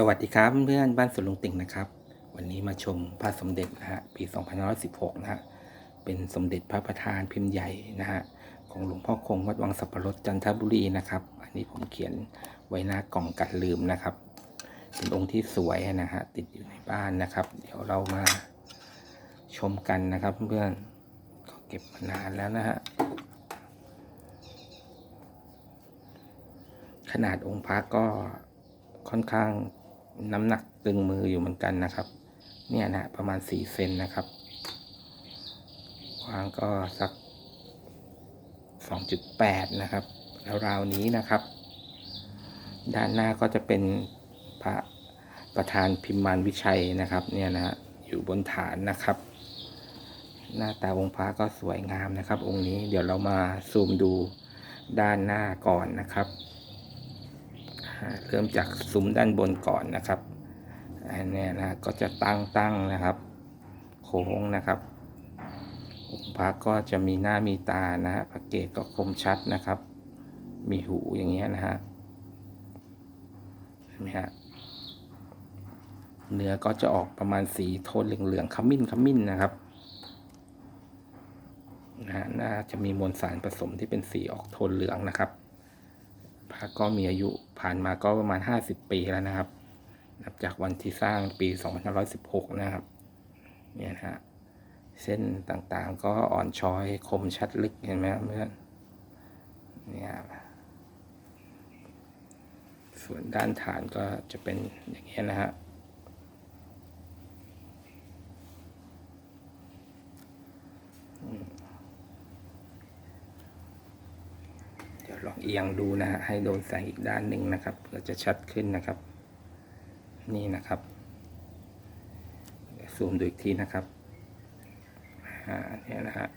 สวัสดีครับเพื่อนบ้านสวนลุงติ่งนะครับ วันนี้มาชมพระสมเด็จนะฮะปี 2516 นะฮะเป็นสมเด็จพระประธานพิมพ์ใหญ่นะฮะของหลวงพ่อคงวัดวังสับปะรดจันทบุรีนะครับ อันนี้ผมเขียนไว้หน้ากล่องกันลืมนะครับ เป็นองค์ที่สวยนะฮะติดอยู่ในบ้านนะครับ เดี๋ยวเรามาชมกันนะครับ เพื่อนก็เก็บมานานแล้วนะฮะขนาดองค์พระก็ค่อนข้าง น้ำหนักตึงมืออยู่เหมือนกันนะครับ เนี่ยนะประมาณ4เซนนะครับวางก็สัก2.8นะครับแล้วราวนี้นะครับ ด้านหน้าก็จะเป็นพระประธานพิมมานวิชัยนะครับ เนี่ยนะฮะอยู่บนฐานนะครับ หน้าตาองค์พระก็สวยงามนะครับ องค์นี้เดี๋ยวเรามาซูมดูด้านหน้าก่อนนะครับ เริ่มจากซุ้มด้านบนก่อนนะครับอันนี้นะก็จะตั้งตั้งนะครับ โค้งนะครับองค์พระก็จะมีหน้ามีตานะฮะพระเกศก็คมชัดนะครับ มีหูอย่างเงี้ยนะฮะเห็นไหมฮะเนื้อก็จะออกประมาณสีโทนเหลืองๆขมิ้นขมิ้นนะครับนะฮะน่าจะมีมวลสารผสมที่เป็นสีออกโทนเหลืองนะครับ พระก็มีอายุผ่านมาก็ประมาณ50ปีแล้วนะครับ นับจากวันที่สร้างปี2516นะครับ เนี่ยนะฮะเส้นต่างๆก็อ่อนช้อยคมชัดลึกเห็นไหมเพื่อนเนี่ยส่วนด้านฐานก็จะเป็นอย่างนี้นะฮะ ดี๋ยวลองเอียงดูนะฮะให้โดนแสงอีกด้านหนึ่งนะครับเพื่อจะชัดขึ้นนะครับ นี่นะครับซูมดูอีกทีนะครับเนี่ยนะฮะ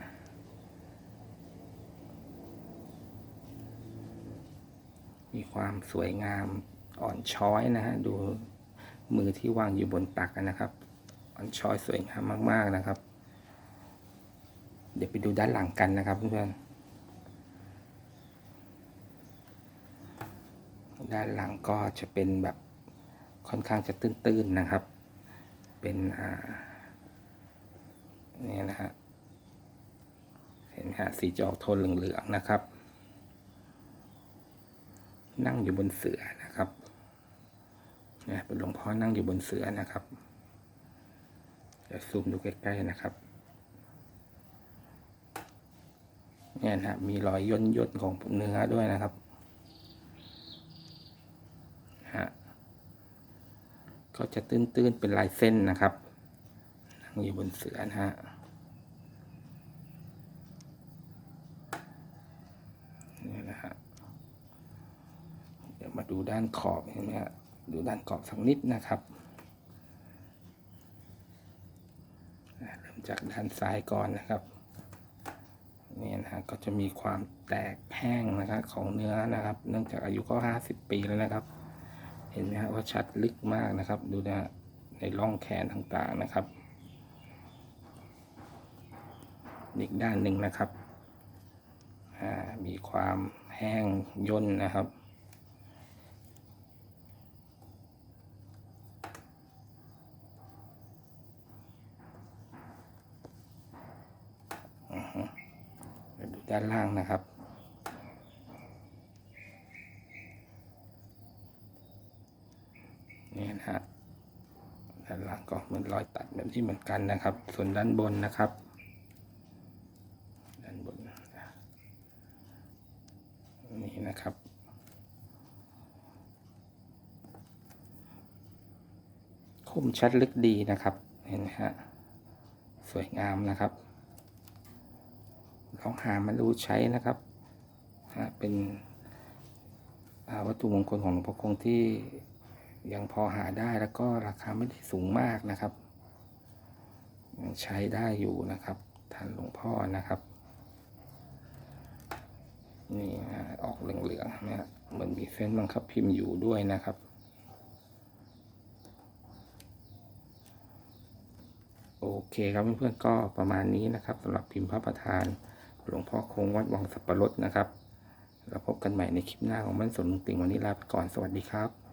มีความสวยงามอ่อนช้อยนะฮะดูมือที่วางอยู่บนตักนะครับ อ่อนช้อยสวยงามมาก ๆนะครับ เดี๋ยวไปดูด้านหลังกันนะครับเพื่อนๆ ด้านหลังก็จะเป็นแบบค่อนข้างจะตื้นๆนะครับ เป็นอ่าเนี่ยนะฮะเห็นฮะสีจะออกโทนเหลืองๆนะครับ นั่งอยู่บนเสือนะครับเนี่ยเป็นหลวงพ่อนั่งอยู่บนเสือนะครับเดี๋ยวซูมดูใกล้ๆนะครับเนี่ยนะมีรอยย่นย่นๆของเนื้อด้วยนะครับฮะ ก็จะตื้นๆเป็นลายเส้นนะครับนั่งอยู่บนเสือนะฮะนี่นะฮะเดี๋ยวมาดูด้านขอบเห็นไหมฮะดูด้านขอบสักนิดนะครับเริ่มจากด้านซ้ายก่อนนะครับนี่นะฮะก็จะมีความแตกแห้งนะครับของเนื้อนะครับ เนื่องจากอายุก็ห้าสิบปีแล้วนะครับ เห็นไหมฮะว่าชัดลึกมากนะครับ ดูนะฮะในร่องแขนต่างๆนะครับ อีกด้านหนึ่งนะครับมีความแห้งย่นนะครับ ดูด้านล่างนะครับ นี่นะฮะด้านล่างก็เหมือนรอยตัดแบบที่เหมือนกันนะครับ ส่วนด้านบนนะครับ ด้านบนนี่นะครับคมชัดลึกดีนะครับเห็นไหมฮะสวยงามนะครับลองหามาดูใช้นะครับเป็นวัตถุมงคลของหลวงพ่อคงที่ ยังพอหาได้แล้วก็ราคาไม่ได้สูงมากนะครับยังใช้ได้อยู่นะครับท่านหลวงพ่อนะครับนี่นะออกเหลืองๆนะเหมือนมีเส้นบังคับพิมพ์อยู่ด้วยนะครับ โอเคครับเพื่อนๆก็ประมาณนี้นะครับสำหรับพิมพ์พระประธานหลวงพ่อคงวัดวังสับปะรดนะครับแล้วพบกันใหม่ในคลิปหน้าของมันสนลุงติ่งวันนี้ลาไปก่อนสวัสดีครับ